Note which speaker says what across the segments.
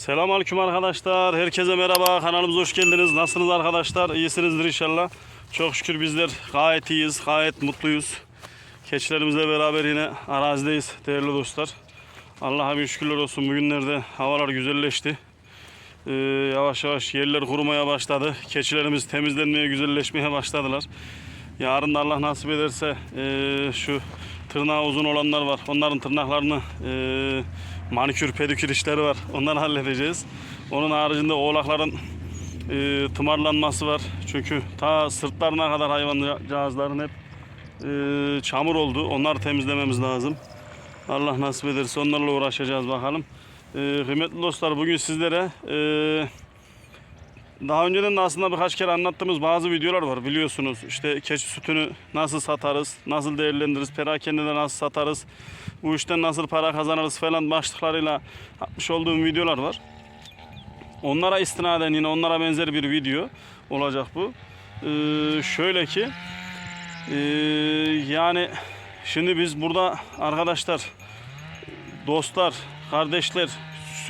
Speaker 1: Selamünaleyküm arkadaşlar. Herkese merhaba. Kanalımıza hoş geldiniz. Nasılsınız arkadaşlar? İyisinizdir inşallah. Çok şükür bizler gayet iyiyiz. Gayet mutluyuz. Keçilerimizle beraber yine arazideyiz değerli dostlar. Allah'a bir şükürler olsun. Bugünlerde havalar güzelleşti. Ee, yavaş yavaş yerler kurumaya başladı. Keçilerimiz temizlenmeye, güzelleşmeye başladılar. Yarın da Allah nasip ederse eee, şu tırnağı uzun olanlar var. Onların tırnaklarını eee, manikür pedikür işleri var. Onları halledeceğiz. Onun haricinde oğlakların eee, tımarlanması var. Çünkü ta sırtlarına kadar hayvancağızların hep eee, çamur oldu. Onları temizlememiz lazım. Allah nasip ederse onlarla uğraşacağız bakalım. Eee, kıymetli dostlar bugün sizlere eee daha önceden de aslında birkaç kere anlattığımız bazı videolar var biliyorsunuz. İşte keçi sütünü nasıl satarız, nasıl değerlendiririz, perakende nasıl satarız, bu işten nasıl para kazanırız falan başlıklarıyla atmış olduğum videolar var. Onlara istinaden yine onlara benzer bir video olacak bu. Ee, şöyle ki ee, yani şimdi biz burada arkadaşlar dostlar, kardeşler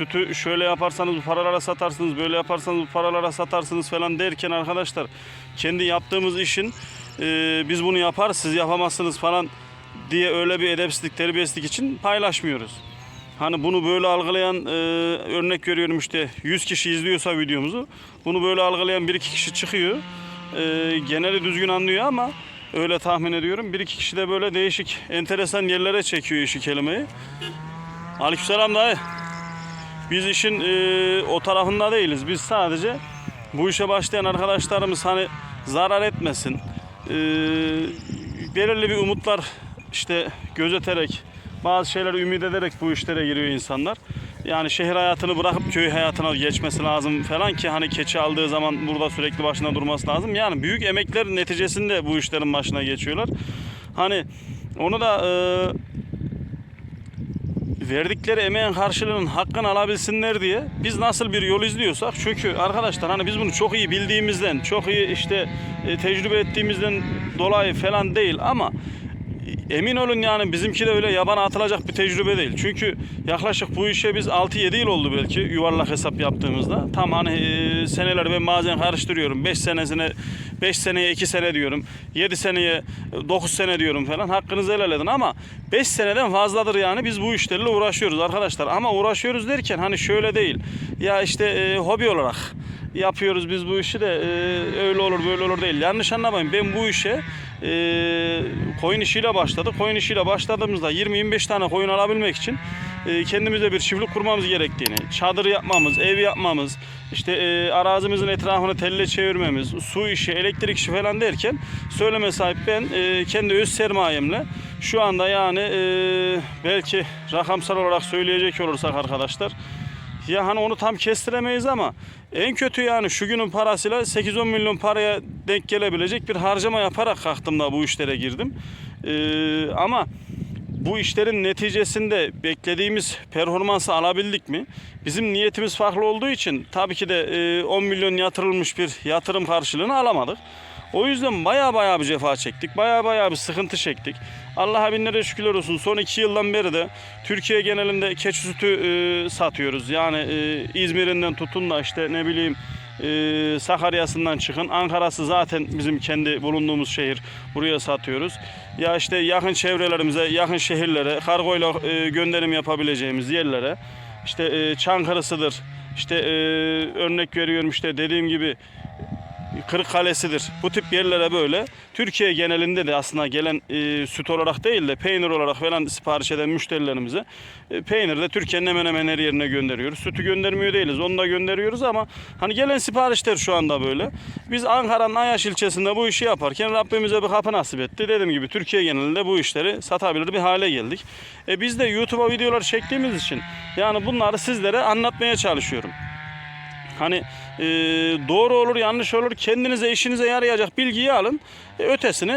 Speaker 1: sütü şöyle yaparsanız bu paralara satarsınız, böyle yaparsanız bu paralara satarsınız falan derken arkadaşlar kendi yaptığımız işin e, biz bunu yaparız siz yapamazsınız falan diye öyle bir edepsizlik, terbiyesizlik için paylaşmıyoruz. Hani bunu böyle algılayan e, örnek veriyorum işte 100 kişi izliyorsa videomuzu bunu böyle algılayan bir iki kişi çıkıyor. E, geneli düzgün anlıyor ama öyle tahmin ediyorum. Bir iki kişi de böyle değişik enteresan yerlere çekiyor işi kelimeyi. Aleykümselam dayı. Biz işin e, o tarafında değiliz. Biz sadece bu işe başlayan arkadaşlarımız hani zarar etmesin. E, belirli bir umutlar işte gözeterek bazı şeyleri ümit ederek bu işlere giriyor insanlar. Yani şehir hayatını bırakıp köy hayatına geçmesi lazım falan ki hani keçi aldığı zaman burada sürekli başına durması lazım. Yani büyük emekler neticesinde bu işlerin başına geçiyorlar. Hani onu da e, verdikleri emeğin karşılığının hakkını alabilsinler diye biz nasıl bir yol izliyorsak çünkü arkadaşlar hani biz bunu çok iyi bildiğimizden çok iyi işte e, tecrübe ettiğimizden dolayı falan değil ama emin olun yani bizimki de öyle yabana atılacak bir tecrübe değil. Çünkü yaklaşık bu işe biz 6-7 yıl oldu belki yuvarlak hesap yaptığımızda. Tam hani e, seneler ben bazen karıştırıyorum. 5 senesine 5 seneye 2 sene diyorum. 7 seneye 9 sene diyorum falan. Hakkınızı helal edin ama 5 seneden fazladır yani biz bu işlerle uğraşıyoruz arkadaşlar. Ama uğraşıyoruz derken hani şöyle değil. Ya işte e, hobi olarak yapıyoruz biz bu işi de e, öyle olur böyle olur değil. Yanlış anlamayın ben bu işe e, koyun işiyle başladık. Koyun işiyle başladığımızda 20-25 tane koyun alabilmek için e, kendimize bir çiftlik kurmamız gerektiğini, çadır yapmamız, ev yapmamız, işte e, arazimizin etrafını telle çevirmemiz, su işi, elektrik işi falan derken söyleme sahip ben e, kendi öz sermayemle şu anda yani e, belki rakamsal olarak söyleyecek olursak arkadaşlar ya hani onu tam kestiremeyiz ama en kötü yani şu günün parasıyla 8-10 milyon paraya denk gelebilecek bir harcama yaparak kalktım da bu işlere girdim. Ee, ama bu işlerin neticesinde beklediğimiz performansı alabildik mi? Bizim niyetimiz farklı olduğu için tabii ki de e, 10 milyon yatırılmış bir yatırım karşılığını alamadık. O yüzden baya baya bir cefa çektik. Baya baya bir sıkıntı çektik. Allah'a binlere şükürler olsun. Son iki yıldan beri de Türkiye genelinde keçi sütü e, satıyoruz. Yani e, İzmir'inden tutun da işte ne bileyim e, Sakarya'sından çıkın. Ankara'sı zaten bizim kendi bulunduğumuz şehir. Buraya satıyoruz. Ya işte yakın çevrelerimize, yakın şehirlere, kargoyla e, gönderim yapabileceğimiz yerlere. İşte e, Çankırı'sıdır. İşte e, örnek veriyorum işte dediğim gibi Kırıkkale'sidir. Bu tip yerlere böyle Türkiye genelinde de aslında gelen e, süt olarak değil de peynir olarak falan sipariş eden müşterilerimize e, peynir de Türkiye'nin hemen hemen her yerine gönderiyoruz. Sütü göndermiyor değiliz. Onu da gönderiyoruz ama hani gelen siparişler şu anda böyle. Biz Ankara'nın Ayaş ilçesinde bu işi yaparken Rabbimize bir kapı nasip etti. Dediğim gibi Türkiye genelinde bu işleri satabilir bir hale geldik. E, biz de YouTube'a videolar çektiğimiz için yani bunları sizlere anlatmaya çalışıyorum. Hani e, doğru olur yanlış olur kendinize işinize yarayacak bilgiyi alın. E, ötesini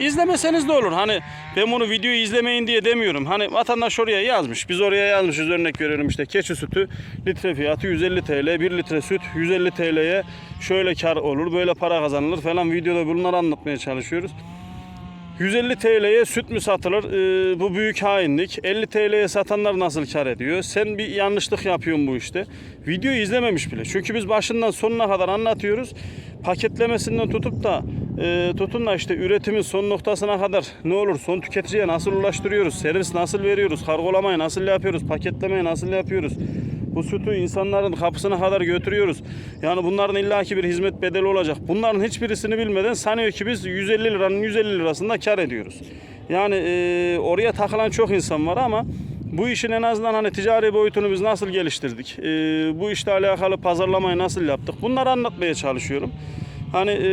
Speaker 1: e, izlemeseniz de olur. Hani ben bunu videoyu izlemeyin diye demiyorum. Hani vatandaş oraya yazmış. Biz oraya yazmışız örnek veriyorum işte keçi sütü litre fiyatı 150 TL. 1 litre süt 150 TL'ye şöyle kar olur böyle para kazanılır falan videoda bunları anlatmaya çalışıyoruz. 150 TL'ye süt mü satılır? Ee, bu büyük hainlik. 50 TL'ye satanlar nasıl kar ediyor? Sen bir yanlışlık yapıyorsun bu işte. Videoyu izlememiş bile. Çünkü biz başından sonuna kadar anlatıyoruz. Paketlemesinden tutup da e, tutun da işte üretimin son noktasına kadar ne olur son tüketiciye nasıl ulaştırıyoruz? Servis nasıl veriyoruz? Kargolamayı nasıl yapıyoruz? Paketlemeyi nasıl yapıyoruz? Bu sütü insanların kapısına kadar götürüyoruz. Yani bunların illaki bir hizmet bedeli olacak. Bunların hiçbirisini bilmeden sanıyor ki biz 150 liranın 150 lirasında kar ediyoruz. Yani e, oraya takılan çok insan var ama bu işin en azından hani ticari boyutunu biz nasıl geliştirdik? E, bu işle alakalı pazarlamayı nasıl yaptık? Bunları anlatmaya çalışıyorum. Hani e,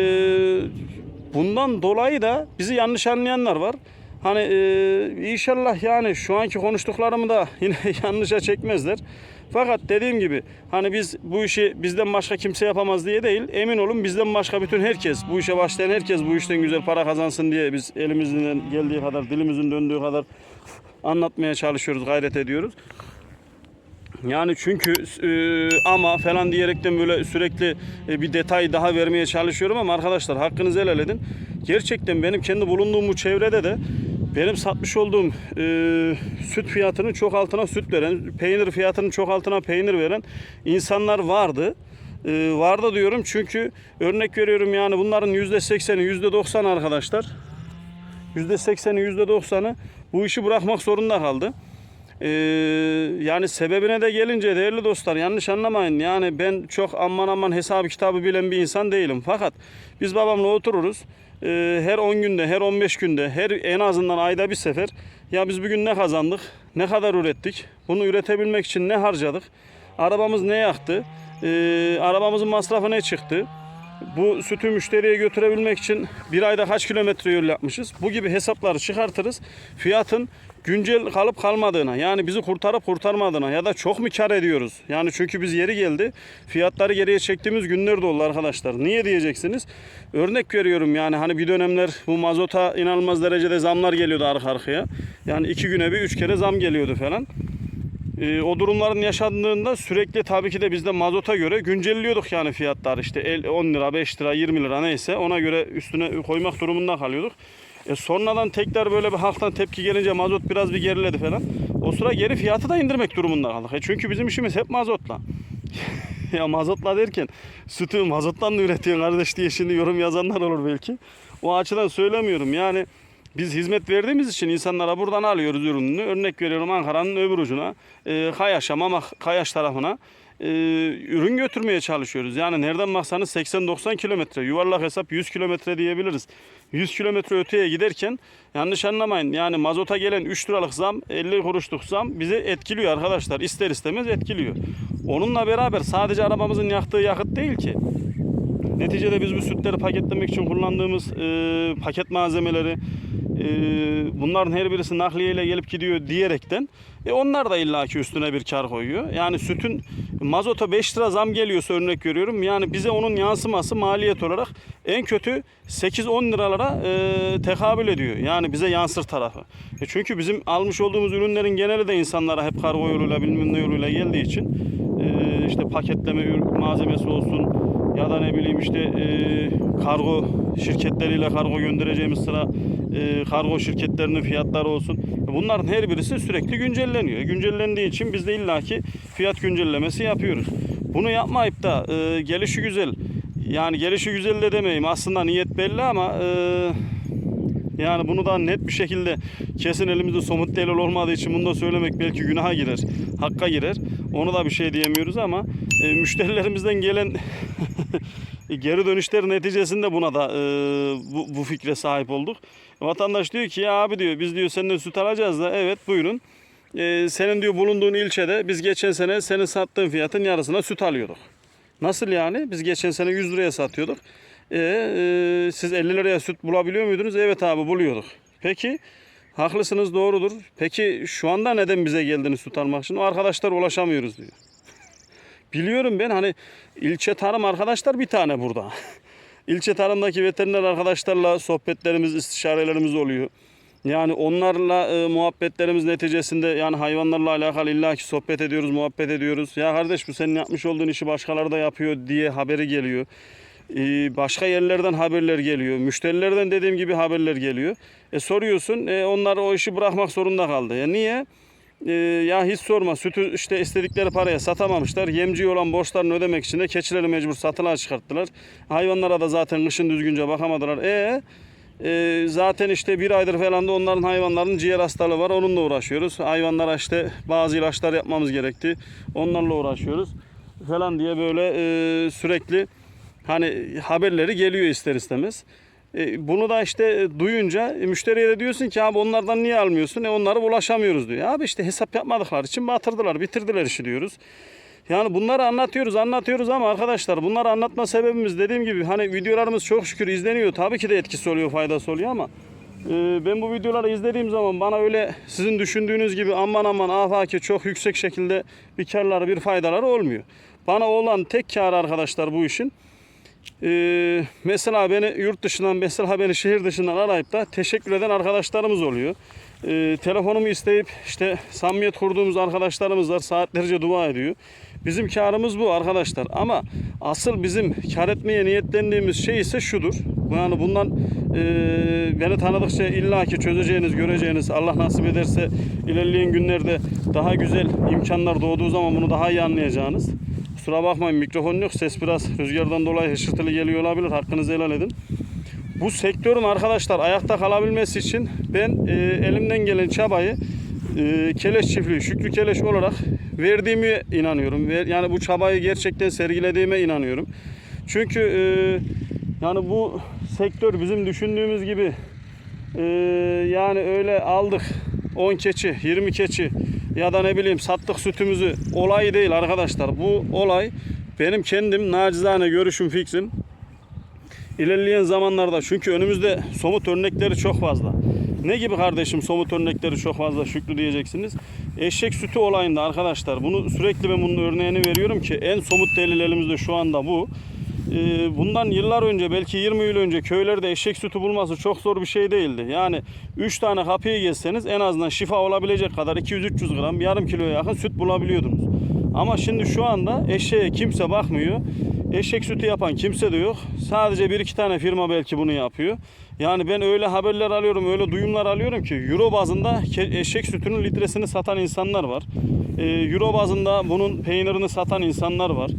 Speaker 1: bundan dolayı da bizi yanlış anlayanlar var. Hani e, inşallah yani şu anki konuştuklarımı da yine yanlışa çekmezler. Fakat dediğim gibi hani biz bu işi bizden başka kimse yapamaz diye değil. Emin olun bizden başka bütün herkes, bu işe başlayan herkes bu işten güzel para kazansın diye biz elimizden geldiği kadar, dilimizin döndüğü kadar anlatmaya çalışıyoruz, gayret ediyoruz. Yani çünkü e, ama falan diyerekten böyle sürekli e, bir detay daha vermeye çalışıyorum ama arkadaşlar hakkınızı helal edin. Gerçekten benim kendi bulunduğum bu çevrede de benim satmış olduğum e, süt fiyatının çok altına süt veren, peynir fiyatının çok altına peynir veren insanlar vardı. E, vardı diyorum çünkü örnek veriyorum yani bunların %80'i %90'ı arkadaşlar %80'i %90'ı bu işi bırakmak zorunda kaldı. Ee, yani sebebine de gelince değerli dostlar yanlış anlamayın. Yani ben çok aman aman hesabı kitabı bilen bir insan değilim. Fakat biz babamla otururuz. Ee, her 10 günde, her 15 günde, her en azından ayda bir sefer ya biz bugün ne kazandık, ne kadar ürettik, bunu üretebilmek için ne harcadık, arabamız ne yaktı, ee, arabamızın masrafı ne çıktı, bu sütü müşteriye götürebilmek için bir ayda kaç kilometre yol yapmışız? Bu gibi hesapları çıkartırız. Fiyatın güncel kalıp kalmadığına yani bizi kurtarıp kurtarmadığına ya da çok mu kar ediyoruz? Yani çünkü biz yeri geldi fiyatları geriye çektiğimiz günler de oldu arkadaşlar. Niye diyeceksiniz? Örnek veriyorum yani hani bir dönemler bu mazota inanılmaz derecede zamlar geliyordu arka arkaya. Yani iki güne bir üç kere zam geliyordu falan. Ee, o durumların yaşandığında sürekli tabii ki de biz de mazota göre güncelliyorduk yani fiyatlar işte el- 10 lira 5 lira 20 lira neyse ona göre üstüne koymak durumunda kalıyorduk. E sonradan tekrar böyle bir halktan tepki gelince mazot biraz bir geriledi falan. O sıra geri fiyatı da indirmek durumunda kaldık. E çünkü bizim işimiz hep mazotla. ya mazotla derken sütü mazottan da üretiyorsun kardeş diye şimdi yorum yazanlar olur belki. O açıdan söylemiyorum yani biz hizmet verdiğimiz için insanlara buradan alıyoruz ürününü. Örnek veriyorum Ankara'nın öbür ucuna, e, Kayaş'a, Mamak, Kayaş tarafına e, ürün götürmeye çalışıyoruz. Yani nereden baksanız 80-90 kilometre, yuvarlak hesap 100 kilometre diyebiliriz. 100 kilometre öteye giderken yanlış anlamayın. Yani mazota gelen 3 liralık zam, 50 kuruşluk zam bizi etkiliyor arkadaşlar. İster istemez etkiliyor. Onunla beraber sadece arabamızın yaktığı yakıt değil ki. Neticede biz bu sütleri paketlemek için kullandığımız e, paket malzemeleri e, bunların her birisi nakliyeyle gelip gidiyor diyerekten e, onlar da illaki üstüne bir kar koyuyor. Yani sütün mazota 5 lira zam geliyorsa örnek veriyorum. Yani bize onun yansıması maliyet olarak en kötü 8-10 liralara e, tekabül ediyor. Yani bize yansır tarafı. E, çünkü bizim almış olduğumuz ürünlerin geneli de insanlara hep kargo yoluyla bilmem ne yoluyla geldiği için e, işte paketleme malzemesi olsun ya da ne bileyim işte e, kargo şirketleriyle kargo göndereceğimiz sıra e, kargo şirketlerinin fiyatları olsun. Bunların her birisi sürekli güncelleniyor. Güncellendiği için biz de illaki fiyat güncellemesi yapıyoruz. Bunu yapmayıp da e, gelişi güzel yani gelişi güzel de demeyeyim aslında niyet belli ama e, yani bunu da net bir şekilde kesin elimizde somut delil olmadığı için bunu da söylemek belki günaha girer, hakka girer. Onu da bir şey diyemiyoruz ama e, müşterilerimizden gelen geri dönüşler neticesinde buna da e, bu, bu fikre sahip olduk. Vatandaş diyor ki ya abi diyor biz diyor senden süt alacağız da evet buyurun. E, senin diyor bulunduğun ilçede biz geçen sene senin sattığın fiyatın yarısına süt alıyorduk. Nasıl yani? Biz geçen sene 100 liraya satıyorduk. E, e, siz 50 liraya süt bulabiliyor muydunuz? Evet abi buluyorduk. Peki haklısınız doğrudur. Peki şu anda neden bize geldiniz süt almak için? O arkadaşlar ulaşamıyoruz diyor. Biliyorum ben hani ilçe tarım arkadaşlar bir tane burada. İlçe tarımdaki veteriner arkadaşlarla sohbetlerimiz, istişarelerimiz oluyor. Yani onlarla e, muhabbetlerimiz neticesinde yani hayvanlarla alakalı illaki sohbet ediyoruz, muhabbet ediyoruz. Ya kardeş bu senin yapmış olduğun işi başkaları da yapıyor diye haberi geliyor. Ee, başka yerlerden haberler geliyor. Müşterilerden dediğim gibi haberler geliyor. E soruyorsun e, onlar o işi bırakmak zorunda kaldı. Ya niye? E, ya hiç sorma sütü işte istedikleri paraya satamamışlar. Yemci olan borçlarını ödemek için de keçileri mecbur satılığa çıkarttılar. Hayvanlara da zaten kışın düzgünce bakamadılar. E e, zaten işte bir aydır falan da onların hayvanların ciğer hastalığı var. Onunla uğraşıyoruz. Hayvanlara işte bazı ilaçlar yapmamız gerekti. Onlarla uğraşıyoruz falan diye böyle e, sürekli hani haberleri geliyor ister istemez. E, bunu da işte duyunca müşteriye de diyorsun ki abi onlardan niye almıyorsun? E onlara ulaşamıyoruz diyor. Abi işte hesap yapmadıkları için batırdılar, bitirdiler işi diyoruz. Yani bunları anlatıyoruz, anlatıyoruz ama arkadaşlar bunları anlatma sebebimiz dediğim gibi hani videolarımız çok şükür izleniyor. Tabii ki de etkisi oluyor, faydası oluyor ama e, ben bu videoları izlediğim zaman bana öyle sizin düşündüğünüz gibi aman aman afaki çok yüksek şekilde bir karları, bir faydaları olmuyor. Bana olan tek kar arkadaşlar bu işin ee, mesela beni yurt dışından mesela beni şehir dışından arayıp da teşekkür eden arkadaşlarımız oluyor. Ee, telefonumu isteyip işte samimiyet kurduğumuz arkadaşlarımız var saatlerce dua ediyor. Bizim karımız bu arkadaşlar ama asıl bizim kar etmeye niyetlendiğimiz şey ise şudur. Yani bundan e, beni tanıdıkça illaki çözeceğiniz, göreceğiniz Allah nasip ederse ilerleyen günlerde daha güzel imkanlar doğduğu zaman bunu daha iyi anlayacağınız. Kusura bakmayın mikrofon yok. Ses biraz rüzgardan dolayı hışırtılı geliyor olabilir. Hakkınızı helal edin. Bu sektörün arkadaşlar ayakta kalabilmesi için ben e, elimden gelen çabayı e, Keleş Çiftliği, Şükrü Keleş olarak verdiğimi inanıyorum. Yani bu çabayı gerçekten sergilediğime inanıyorum. Çünkü e, yani bu sektör bizim düşündüğümüz gibi e, yani öyle aldık 10 keçi, 20 keçi ya da ne bileyim sattık sütümüzü olay değil arkadaşlar. Bu olay benim kendim nacizane görüşüm fikrim. İlerleyen zamanlarda çünkü önümüzde somut örnekleri çok fazla. Ne gibi kardeşim somut örnekleri çok fazla Şükrü diyeceksiniz. Eşek sütü olayında arkadaşlar bunu sürekli ben bunun örneğini veriyorum ki en somut delil elimizde şu anda bu. Ee, bundan yıllar önce belki 20 yıl önce köylerde eşek sütü bulması çok zor bir şey değildi. Yani 3 tane kapıyı gezseniz en azından şifa olabilecek kadar 200-300 gram yarım kiloya yakın süt bulabiliyordunuz. Ama şimdi şu anda eşeğe kimse bakmıyor. Eşek sütü yapan kimse de yok. Sadece bir iki tane firma belki bunu yapıyor. Yani ben öyle haberler alıyorum, öyle duyumlar alıyorum ki Euro bazında eşek sütünün litresini satan insanlar var. Ee, Euro bazında bunun peynirini satan insanlar var.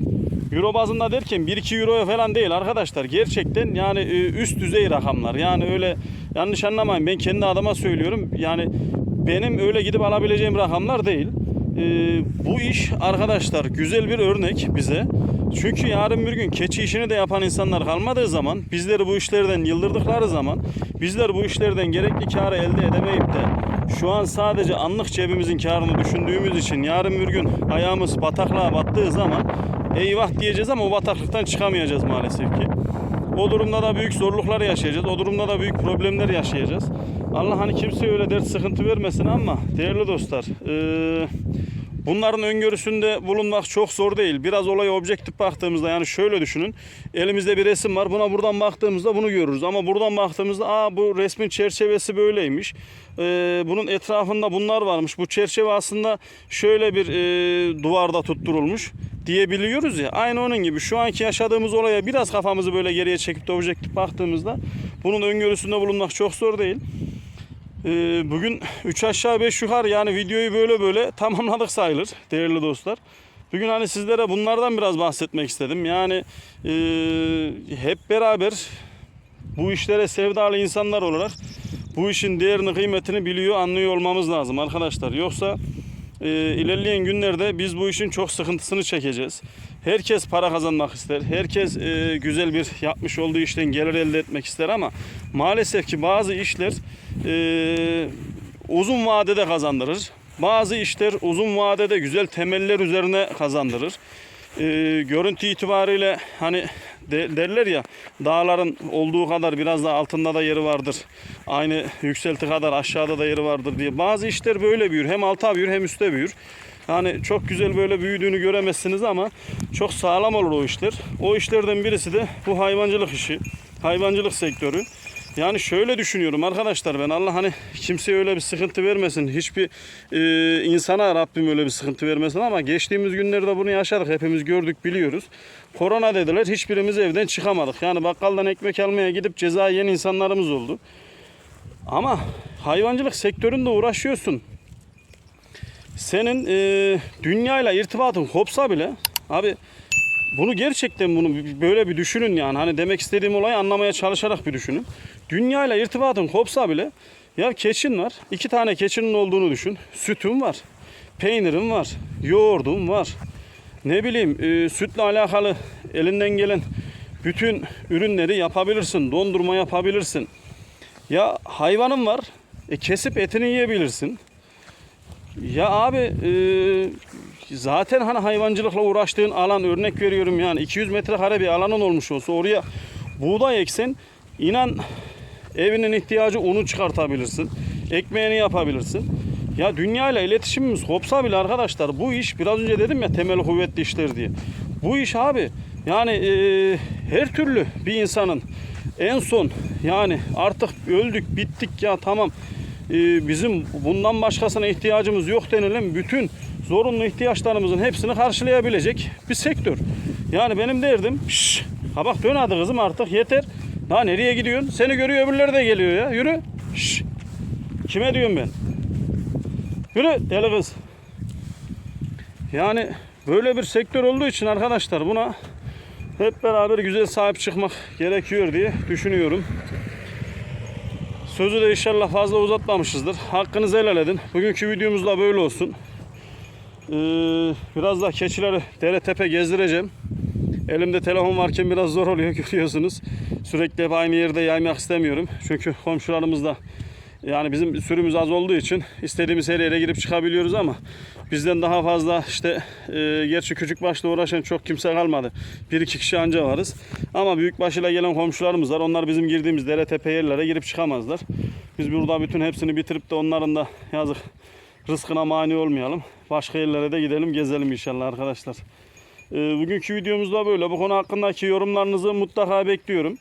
Speaker 1: Euro bazında derken 1-2 euroya falan değil arkadaşlar. Gerçekten yani e, üst düzey rakamlar. Yani öyle yanlış anlamayın ben kendi adıma söylüyorum. Yani benim öyle gidip alabileceğim rakamlar değil. Ee, bu iş arkadaşlar güzel bir örnek bize. Çünkü yarın bir gün keçi işini de yapan insanlar kalmadığı zaman bizleri bu işlerden yıldırdıkları zaman bizler bu işlerden gerekli karı elde edemeyip de şu an sadece anlık cebimizin karını düşündüğümüz için yarın bir gün ayağımız bataklığa battığı zaman eyvah diyeceğiz ama o bataklıktan çıkamayacağız maalesef ki. O durumda da büyük zorluklar yaşayacağız. O durumda da büyük problemler yaşayacağız. Allah hani kimseye öyle dert sıkıntı vermesin ama değerli dostlar eee, bunların öngörüsünde bulunmak çok zor değil. Biraz olaya objektif baktığımızda yani şöyle düşünün. Elimizde bir resim var. Buna buradan baktığımızda bunu görürüz. Ama buradan baktığımızda aa bu resmin çerçevesi böyleymiş. Eee, bunun etrafında bunlar varmış. Bu çerçeve aslında şöyle bir eee, duvarda tutturulmuş diyebiliyoruz ya. Aynı onun gibi şu anki yaşadığımız olaya biraz kafamızı böyle geriye çekip de objektif baktığımızda bunun öngörüsünde bulunmak çok zor değil. Ee, bugün 3 aşağı 5 yukarı yani videoyu böyle böyle tamamladık sayılır değerli dostlar. Bugün hani sizlere bunlardan biraz bahsetmek istedim. Yani e, hep beraber bu işlere sevdalı insanlar olarak bu işin değerini kıymetini biliyor anlıyor olmamız lazım arkadaşlar. Yoksa e, ilerleyen günlerde biz bu işin çok sıkıntısını çekeceğiz. Herkes para kazanmak ister. Herkes e, güzel bir yapmış olduğu işten gelir elde etmek ister ama maalesef ki bazı işler e, uzun vadede kazandırır. Bazı işler uzun vadede güzel temeller üzerine kazandırır. E, görüntü itibariyle hani de- derler ya dağların olduğu kadar biraz da altında da yeri vardır. Aynı yükselti kadar aşağıda da yeri vardır diye. Bazı işler böyle büyür. Hem alta büyür hem üstte büyür. Yani çok güzel böyle büyüdüğünü göremezsiniz ama çok sağlam olur o işler. O işlerden birisi de bu hayvancılık işi. Hayvancılık sektörü. Yani şöyle düşünüyorum arkadaşlar ben Allah hani kimseye öyle bir sıkıntı vermesin. Hiçbir e, insana Rabbim öyle bir sıkıntı vermesin ama geçtiğimiz günlerde bunu yaşadık. Hepimiz gördük biliyoruz. Korona dediler hiçbirimiz evden çıkamadık. Yani bakkaldan ekmek almaya gidip ceza yiyen insanlarımız oldu. Ama hayvancılık sektöründe uğraşıyorsun. Senin e, dünyayla irtibatın kopsa bile abi bunu gerçekten bunu böyle bir düşünün yani. Hani demek istediğim olayı anlamaya çalışarak bir düşünün. Dünyayla irtibatın kopsa bile ya keçin var. iki tane keçinin olduğunu düşün. Sütün var. Peynirin var. Yoğurdun var. Ne bileyim e, sütle alakalı elinden gelen bütün ürünleri yapabilirsin. Dondurma yapabilirsin. Ya hayvanın var. E, kesip etini yiyebilirsin. Ya abi e, zaten hani hayvancılıkla uğraştığın alan örnek veriyorum yani 200 metrekare bir alanın olmuş olsa oraya buğday eksen inan evinin ihtiyacı unu çıkartabilirsin. Ekmeğini yapabilirsin. Ya dünyayla iletişimimiz kopsa bile arkadaşlar bu iş biraz önce dedim ya temel kuvvetli işler diye. Bu iş abi yani e, her türlü bir insanın en son yani artık öldük bittik ya tamam e, bizim bundan başkasına ihtiyacımız yok denilen bütün zorunlu ihtiyaçlarımızın hepsini karşılayabilecek bir sektör. Yani benim derdim şş, ha bak dön hadi kızım artık yeter. Daha nereye gidiyorsun? Seni görüyor öbürleri de geliyor ya. Yürü. Şş. Kime diyorum ben? Yürü deli kız. Yani böyle bir sektör olduğu için arkadaşlar buna hep beraber güzel sahip çıkmak gerekiyor diye düşünüyorum. Sözü de inşallah fazla uzatmamışızdır. Hakkınızı helal edin. Bugünkü videomuz da böyle olsun. Ee, biraz da keçileri dere tepe gezdireceğim. Elimde telefon varken biraz zor oluyor görüyorsunuz. Sürekli hep aynı yerde yaymak istemiyorum. Çünkü komşularımız da yani bizim sürümüz az olduğu için istediğimiz her yere girip çıkabiliyoruz ama bizden daha fazla işte e, gerçi küçük başla uğraşan çok kimse kalmadı. Bir iki kişi anca varız. Ama büyük başıyla gelen komşularımız var. Onlar bizim girdiğimiz dere tepe yerlere girip çıkamazlar. Biz burada bütün hepsini bitirip de onların da yazık rızkına mani olmayalım. Başka yerlere de gidelim gezelim inşallah arkadaşlar. E, bugünkü videomuz da böyle. Bu konu hakkındaki yorumlarınızı mutlaka bekliyorum.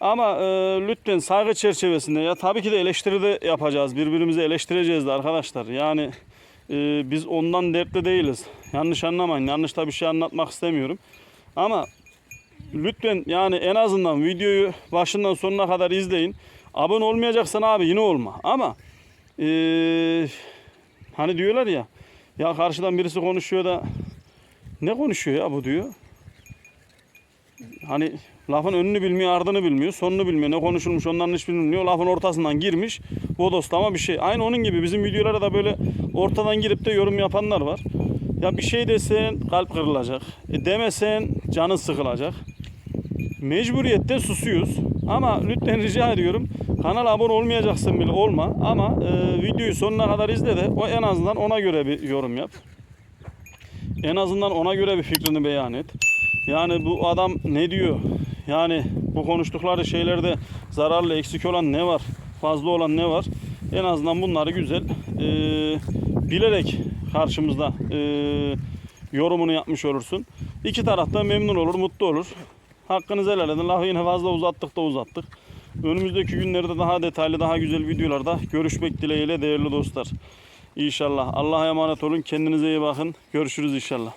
Speaker 1: Ama e, lütfen saygı çerçevesinde ya tabii ki de eleştiri de yapacağız. Birbirimizi eleştireceğiz de arkadaşlar. Yani e, biz ondan dertli değiliz. Yanlış anlamayın. Yanlış da bir şey anlatmak istemiyorum. Ama lütfen yani en azından videoyu başından sonuna kadar izleyin. Abone olmayacaksan abi yine olma. Ama e, hani diyorlar ya ya karşıdan birisi konuşuyor da ne konuşuyor ya bu diyor. Hani lafın önünü bilmiyor, ardını bilmiyor, sonunu bilmiyor. Ne konuşulmuş onların hiç bilmiyor. Lafın ortasından girmiş. Bodoslama bir şey. Aynı onun gibi bizim videolara da böyle ortadan girip de yorum yapanlar var. Ya bir şey desen kalp kırılacak. E demesen canın sıkılacak. Mecburiyette susuyoruz. Ama lütfen rica ediyorum. Kanala abone olmayacaksın bile olma. Ama e, videoyu sonuna kadar izle de o en azından ona göre bir yorum yap. En azından ona göre bir fikrini beyan et. Yani bu adam ne diyor? Yani bu konuştukları şeylerde zararlı, eksik olan ne var? Fazla olan ne var? En azından bunları güzel e, bilerek karşımızda e, yorumunu yapmış olursun. İki taraf da memnun olur, mutlu olur. Hakkınızı helal edin. Lafı yine fazla uzattık da uzattık. Önümüzdeki günlerde daha detaylı, daha güzel videolarda görüşmek dileğiyle değerli dostlar. İnşallah. Allah'a emanet olun. Kendinize iyi bakın. Görüşürüz inşallah.